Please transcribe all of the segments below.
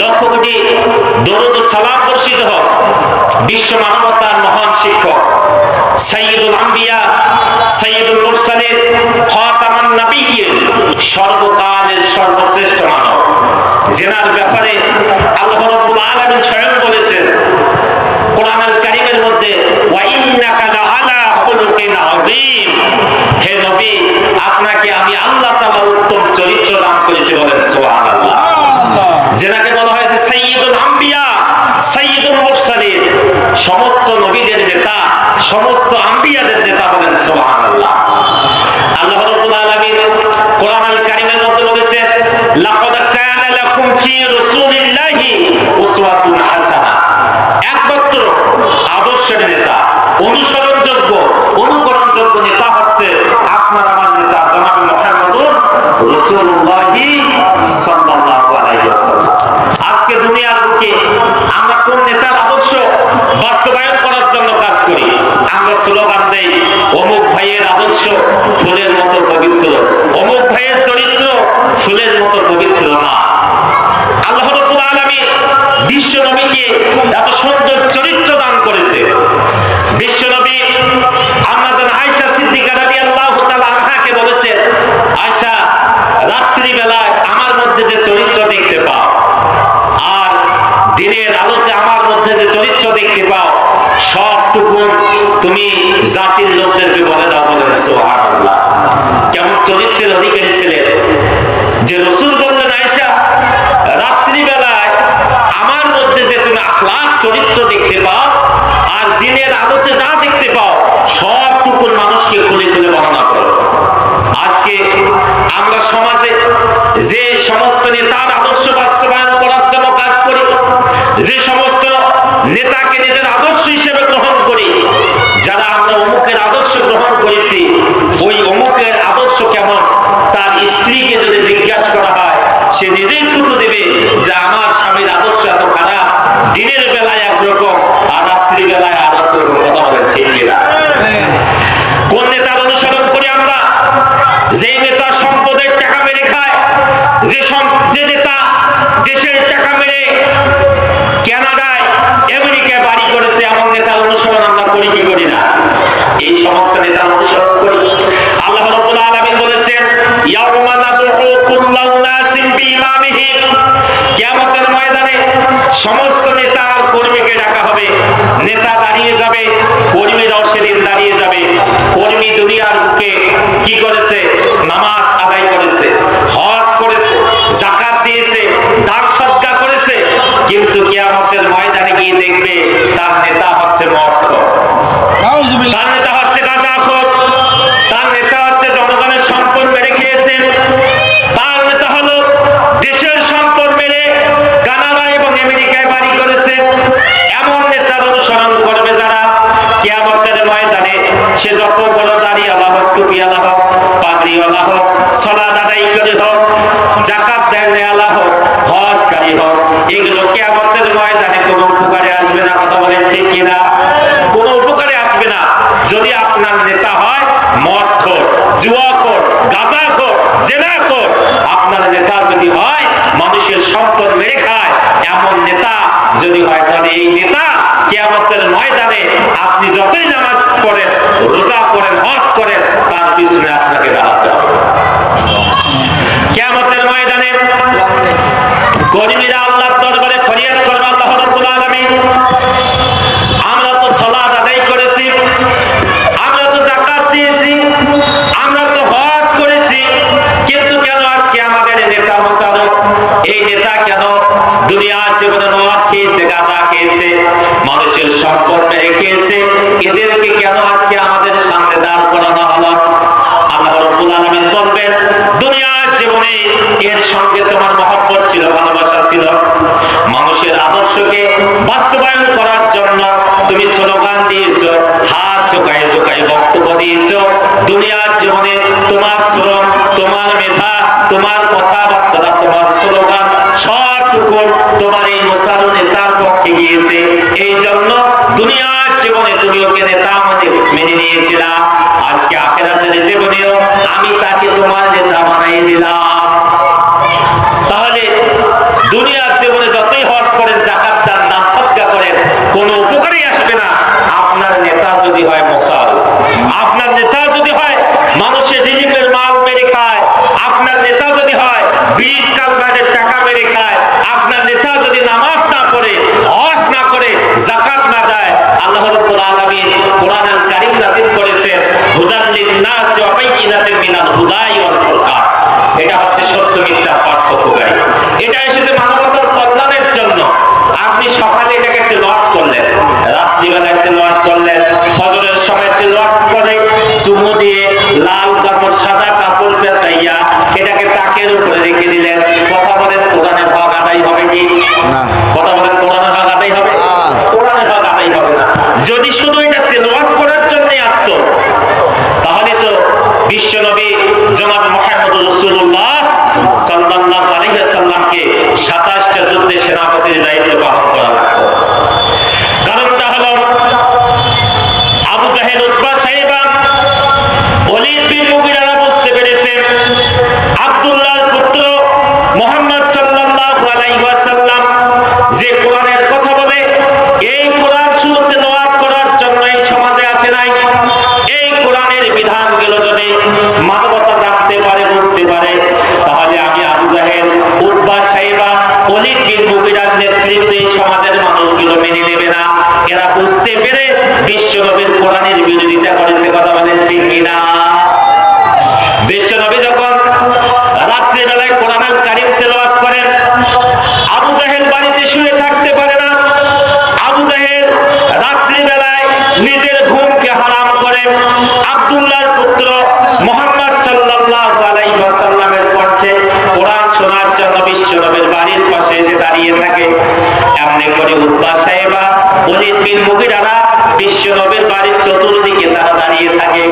লক্ষ কোটি দরুদ সালাম বর্ষিত হোক। বিশ্ব মানবতার মহান শিক্ষক সাইয়দুল আম্বিয়া সাইয়দুল মুরসালিন, খাতামান নাবিয়্যিন, সর্বকালের সর্বশ্রেষ্ঠ মানব। জেনার ব্যাপারে আল্লাহ রাব্বুল আলামিন স্বয়ং বলেছেন কোরআন কারীমের মধ্যে, ওয়া ইন্নাকা লাআলা খুলুকিন আযীম। হে নবী, আপনাকে আমি আজকে দুনিয়ার বুকে আমরা কোন নেতার আদর্শ বাস্তবায়ন করার জন্য কাজ করি? আমরা স্লোগান দেই, অমুক ভাইয়ের আদর্শ ফুলের মতো পবিত্র। অমুক ভাইয়ের চরিত্র ফুলের মতো পবিত্র না। আল্লাহ রব্বুল বিশ্ব নবী আছে মত জুয়া কর, গাঁজা কর, জেনা কর। আপনার নেতা যদি হয়, মানুষের সম্পদ মেরে খায়। এমন নেতা যদি হয় তাহলে এই নেতা কেয়ামতের ময়দানে আপনি যতই মদ খেয়েছে, গাঁজা খেয়েছে, মানুষের সম্পদ খেয়েছে এদেরকে কেন আজকে আমাদের সামনে দাঁড় করানো হলো? আল্লাহ রব্বুল আলামিন দুনিয়ার জীবনে এর সঙ্গে তোমার মহব্বত ছিল, ভালোবাসা ছিল। মানুষের আদর্শকে বাস্তবায়ন করার জন্য তুমি স্লোগান দিয়েছ, হাত চোখায় চোখায় বক্তব্য দিয়েছ। দুনিয়ার জীবনে তোমার শ্রম, তোমার মেধা, তোমার জীবনীয়কে নেতা আমাদের মেনে নিয়েছিলাম। আজকে আখেরাতের জীবনীয় আমি তাকে তোমার নেতা বানাই দিলাম। তাহলে দুনিয়ার জীবনে যতই হজ করেন, জাকাত, দান দান সৎকা করেন, কোনো উপকারই আসবে না। আপনার নেতা যদি হয় মোসা সেনাপতির দায়িত্ব পালন করেন মনে করে উব্বা সাহেবা অলিদ বিন দাদা বিশ্ব নবের বাড়ির চতুর্দিকে তারা দাঁড়িয়ে থাকে।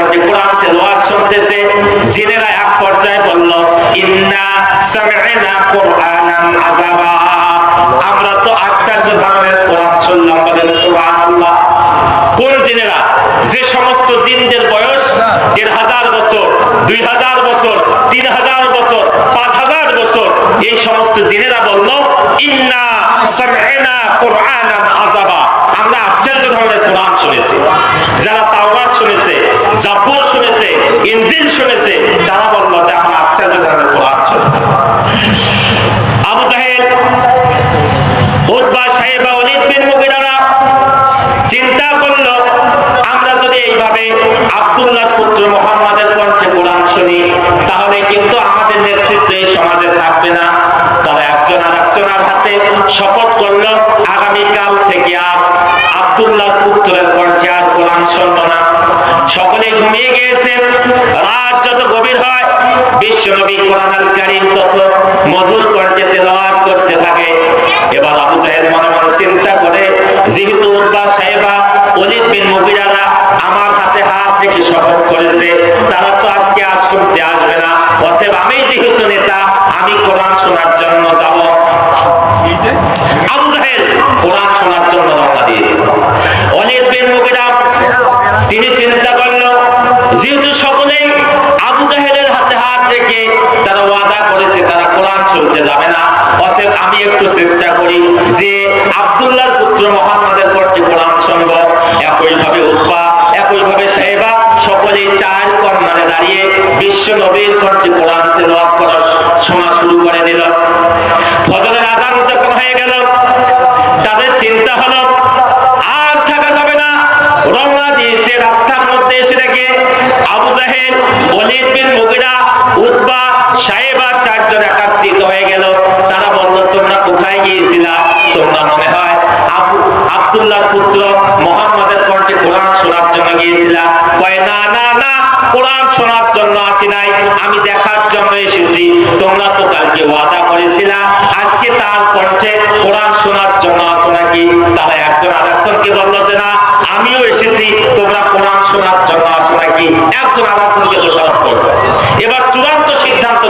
মধ্যে কোরআন তেলাওয়াত শুনতেছে জিনেরা এক পর্যায়ে বলল, ইন্না সামি'না কোরআনান আযাবা। আমরা তো আশ্চর্য ধরনের কোরআন শুনলাম বলেন, সুবহানাল্লাহ। কোন জিনেরা যে সমস্ত জিনদের বয়স দেড় বছর, দুই হাজার বছর, তিন হাজার বছর, পাঁচ হাজার বছর, এই সমস্ত জিনেরা বলল, ইন্না সামি'না কোরআনান কিন্তু আমাদের নেতৃত্বে এই সমাজে থাকবে না। তারা একজন আর একজনের হাতে শপথ করল, আগামীকাল থেকে আর আবদুল্লাহ পুত্রের কণ্ঠে আর কোরআন শুনব না। সকলে ঘুমিয়ে গিয়েছেন। রাত যত গভীর হয় বিশ্বনবী কোরআন আল কারিম তত মধুর কণ্ঠে তেলাওয়াত করতে থাকে। এবার আবু জাহেদ মনে মনে চিন্তা করে, যেহেতু উদ্দা সাহেবা অলিদ বিন মুবিরারা আমার হাতে হাত রেখে শপথ করেছে, তারা তো আজকে আজকে তার কণ্ঠে কোরআন শোনার জন্য আসো নাকি? তাহলে একজন আরেকজনকে বলল যে আমিও এসেছি। তোমরা কোরআন শোনার জন্য আসো নাকি? একজন আরেকজনকে এবার চূড়ান্ত সিদ্ধান্ত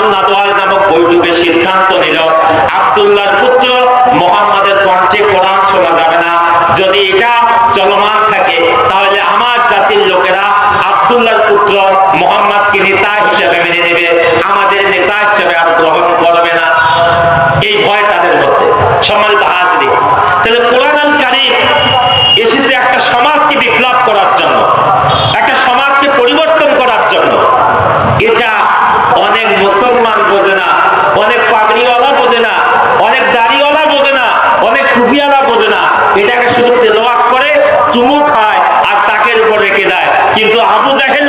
sunnah atau মুসলমান বোঝে না, অনেক পাগড়িওয়ালা বোঝে না, অনেক দাড়িওয়ালা বোঝে না, অনেক টুপিওয়ালা বোঝে না। এটাকে শুধু তেলোয়াক করে চুমু খায় আর তাকের উপর রেখে দেয়। কিন্তু আবু জাহেদ